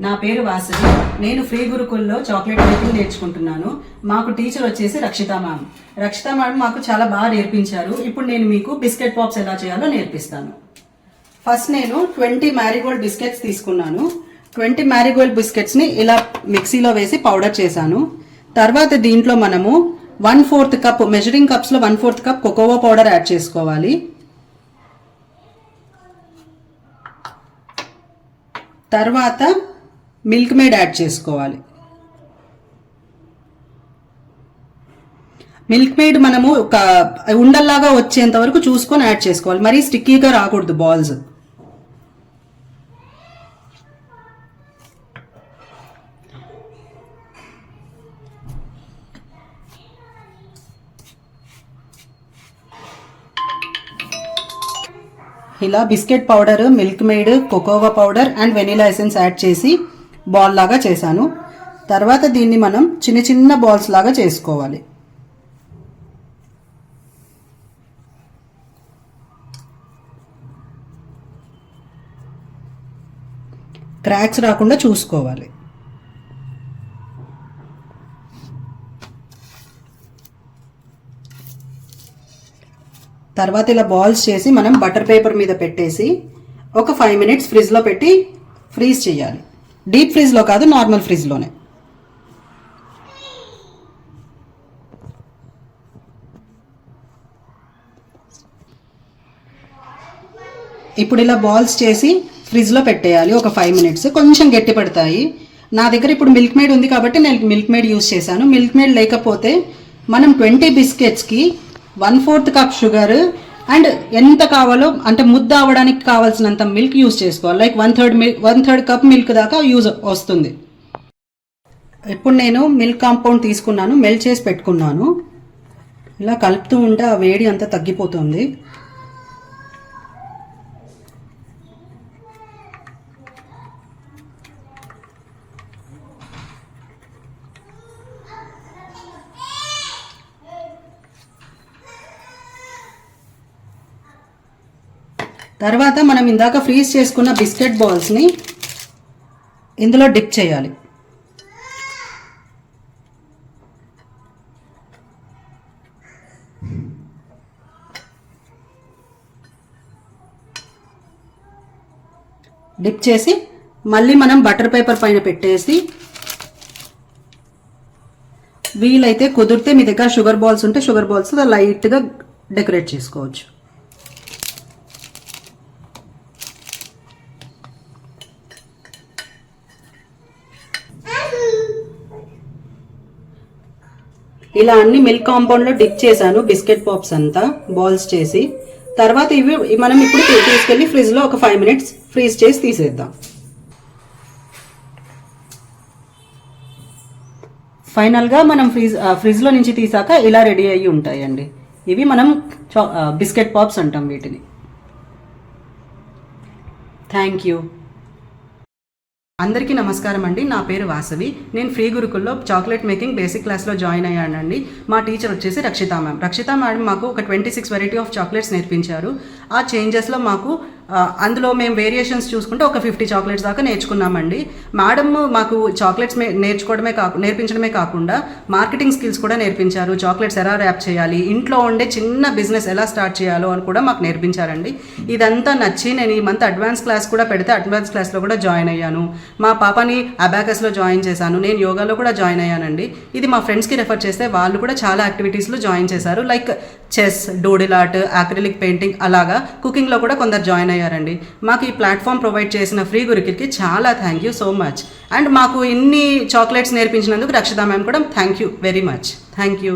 నా పేరు వాసవి నేను ఫ్రీ గురుకుల్లో చాక్లెట్ మేకింగ్ నేర్చుకుంటున్నాను. మాకు టీచర్ వచ్చేసి రక్షిత మ్యామ్. రక్షిత మ్యామ్ మాకు చాలా బాగా నేర్పించారు. ఇప్పుడు నేను మీకు బిస్కెట్ పాప్స్ ఎలా చేయాలో నేర్పిస్తాను. ఫస్ట్ నేను ట్వంటీ మ్యారీగోల్డ్ బిస్కెట్స్ తీసుకున్నాను. ట్వంటీ మ్యారీగోల్డ్ బిస్కెట్స్ని ఇలా మిక్సీలో వేసి పౌడర్ చేశాను. తర్వాత దీంట్లో మనము one fourth cup measuring కప్స్లో one fourth cup cocoa powder add చేసుకోవాలి. తర్వాత మిల్క్ మేడ్ యాడ్ చేసుకోవాలి. మిల్క్ మేడ్ మనము ఒక ఉండల్లాగా వచ్చేంత వరకు చూసుకొని యాడ్ చేసుకోవాలి. మరీ స్టిక్కీగా రాకూడదు బాల్స్. ఇలా biscuit powder milkmaid cocoa powder and vanilla essence add చేసి బాల్ లాగా చేశాను. తర్వాత దీన్ని మనం చిన్న చిన్న బాల్స్ లాగా చేసుకోవాలి. క్రాక్స్ రాకుండా చూసుకోవాలి. తర్వాత ఇలా బాల్స్ చేసి మనం బటర్ పేపర్ మీద పెట్టేసి ఒక ఫైవ్ మినిట్స్ ఫ్రిడ్జ్లో పెట్టి ఫ్రీజ్ చేయాలి. డీప్ ఫ్రిడ్జ్లో కాదు నార్మల్ ఫ్రిడ్జ్లోనే. ఇప్పుడు ఇలా బాల్స్ చేసి ఫ్రిడ్జ్లో పెట్టేయాలి ఒక ఫైవ్ మినిట్స్. కొంచెం గట్టి పడతాయి. నా దగ్గర ఇప్పుడు మిల్క్ మేడ్ ఉంది కాబట్టి నేను మిల్క్ మేడ్ యూస్ చేశాను. మిల్క్ మేడ్ లేకపోతే మనం twenty బిస్కెట్స్కి one fourth cup sugar and ఎంత కావాలో అంటే ముద్ద అవ్వడానికి కావాల్సినంత మిల్క్ యూస్ చేసుకోవాలి. Like one third milk one third cup milk దాకా యూజ్ వస్తుంది. ఇప్పుడు నేను మిల్క్ కాంపౌండ్ తీసుకున్నాను మెల్ట్ చేసి పెట్టుకున్నాను. ఇలా కలుపుతూ ఉంటే ఆ వేడి అంతా తగ్గిపోతుంది. తర్వాత మనం ఇందాక ఫ్రీజ్ చేసుకున్న బిస్కెట్ బాల్స్ని ఇందులో డిప్ చేయాలి. డిప్ చేసి మళ్ళీ మనం బటర్ పేపర్ పైన పెట్టేసి వీలైతే కుదిరితే మీ దగ్గర షుగర్ బాల్స్ ఉంటే షుగర్ బాల్స్ లైట్గా డెకరేట్ చేసుకోవచ్చు. ఇలా అన్ని మిల్క్ కాంపౌండ్లో డిప్ చేశాను బిస్కెట్ పాప్స్ అంతా బాల్స్ చేసి. తర్వాత ఇవి మనం ఇప్పుడు తీసుకెళ్ళి ఫ్రిడ్జ్లో ఒక ఫైవ్ మినిట్స్ ఫ్రీజ్ చేసి తీసేద్దాం. ఫైనల్గా మనం ఫ్రిజ్ ఫ్రిడ్జ్లో నుంచి తీసాక ఇలా రెడీ అయ్యి ఉంటాయండి. ఇవి మనం బిస్కెట్ పాప్స్ అంటాం వీటిని. థ్యాంక్ యూ అందరికీ నమస్కారం అండి. నా పేరు వాసవి. నేను ఫ్రీ గురుకుల్లో చాక్లెట్ మేకింగ్ బేసిక్ క్లాస్లో జాయిన్ అయ్యానండి. మా టీచర్ వచ్చేసి రక్షిత మ్యామ్. రక్షిత మేడం మాకు ఒక twenty six variety of chocolates నేర్పించారు. ఆ చేంజెస్లో మాకు అందులో మేము వేరియేషన్స్ చూసుకుంటే ఒక ఫిఫ్టీ చాక్లెట్స్ దాకా నేర్చుకున్నామండి. మేడం మాకు చాక్లెట్స్ మే నేర్చుకోవడమే కాకు నేర్పించడమే కాకుండా మార్కెటింగ్ స్కిల్స్ కూడా నేర్పించారు. చాక్లెట్స్ ఎలా ర్యాప్ చేయాలి? ఇంట్లో ఉండే చిన్న బిజినెస్ ఎలా స్టార్ట్ చేయాలో అని కూడా మాకు నేర్పించారండి. ఇదంతా నచ్చి నేను ఈ మంత్ అడ్వాన్స్ క్లాస్ కూడా పెడితే అడ్వాన్స్ క్లాస్లో కూడా జాయిన్ అయ్యాను. మా పాపని అబాకస్లో జాయిన్ చేశాను. నేను యోగాలో కూడా జాయిన్ అయ్యానండి. ఇది మా ఫ్రెండ్స్కి రెఫర్ చేస్తే వాళ్ళు కూడా చాలా యాక్టివిటీస్లో జాయిన్ చేశారు. Like chess doodle art painting అలాగా కుకింగ్లో కూడా కొందరు జాయిన్ అయ్యారండి మాకు ఈ ప్లాట్ఫామ్ ప్రొవైడ్ చేసిన ఫ్రీ గురుకికి చాలా thank you so much and మాకు ఇన్ని చాక్లెట్స్ నేర్పించినందుకు రక్షిత మ్యామ్ కూడా thank you very much thank you